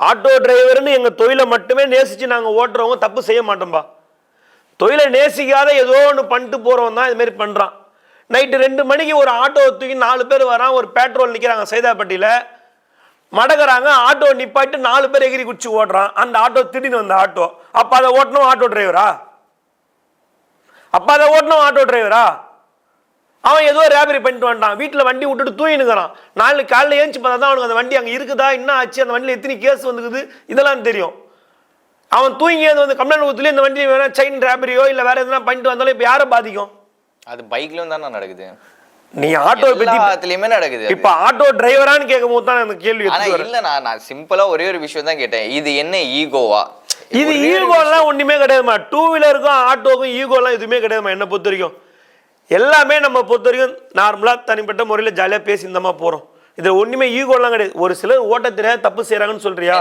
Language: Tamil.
ஆட்டோ டிரைவர்னு எங்கள் தொழிலை மட்டுமே நேசித்து நாங்கள் ஓட்டுறவங்க தப்பு செய்ய மாட்டோம்பா. தொழிலை நேசிக்காத ஏதோ ஒன்று பண்ணிட்டு போகிறவன் தான் இதுமாரி பண்ணுறான் நைட்டு ரெண்டு மணிக்கு ஒரு ஆட்டோ தூக்கி நாலு பேர் வரான் ஒரு பெட்ரோல் நிற்கிறாங்க சைதாப்பட்டியில். மடக்கிறாங்க ஆட்டோ நிப்பாட்டி நாலு பேர் எகிரி குச்சி ஓடுறான் அந்த ஆட்டோ திடீர்னு வந்த ஆட்டோ. அப்போ அதை ஓட்டணும் ஆட்டோ டிரைவரா? அப்போ அதை ஓட்டணும் ஆட்டோ டிரைவரா? அவன் ஏதோ ரேபரி பண்ணிட்டு வந்துட்டான். வீட்டில் வண்டி விட்டுட்டு தூங்கினுக்கிறான். நாளைக்கு காலையில் ஏஞ்சி பார்த்தா தான் அவனுக்கு அந்த வண்டி அங்கே இருக்குதா என்ன ஆச்சு அந்த வண்டியில் எத்தனை கேஸ் வந்துக்குது இதெல்லாம் தெரியும். அவன் தூங்கி வந்து கம்ப்ளைண்ட் ஊத்துல இந்த வண்டி வேணா செயின் ரேபரியோ இல்லை வேற எதுனா பண்ணிட்டு வந்தாலும் இப்போ யாரை பாதிக்கும்? அது பைக்லயும் தானே நடக்குது. நீ ஆட்டோ எல்லாத்துலயுமே நடக்குது. இப்ப ஆட்டோ டிரைவரான்னு கேட்கும் போது தான் அந்த கேள்வி. இல்ல நான் நான் சிம்பிளா ஒரே ஒரு விஷயம் தான் கேட்டேன். இது என்ன ஈகோவா இது ஈகோலாம் ஒண்ணுமே கிடையாதுமா டூ வீலருக்கும் ஆட்டோக்கும் ஈகோலாம் எதுவுமே கிடையாதுமா என்னை பொறுத்த வரைக்கும். எல்லாமே நம்ம பொறுத்த வரைக்கும் நார்மலாக தனிப்பட்ட முறையில் ஜாலியாக பேசி இந்தமா போறோம். ஒன்றுமே ஒண்ணுமே ஈகோலாம் கிடையாது. ஒரு சிலர் ஓட்ட தப்பு செய்கிறாங்கன்னு சொல்கிறியா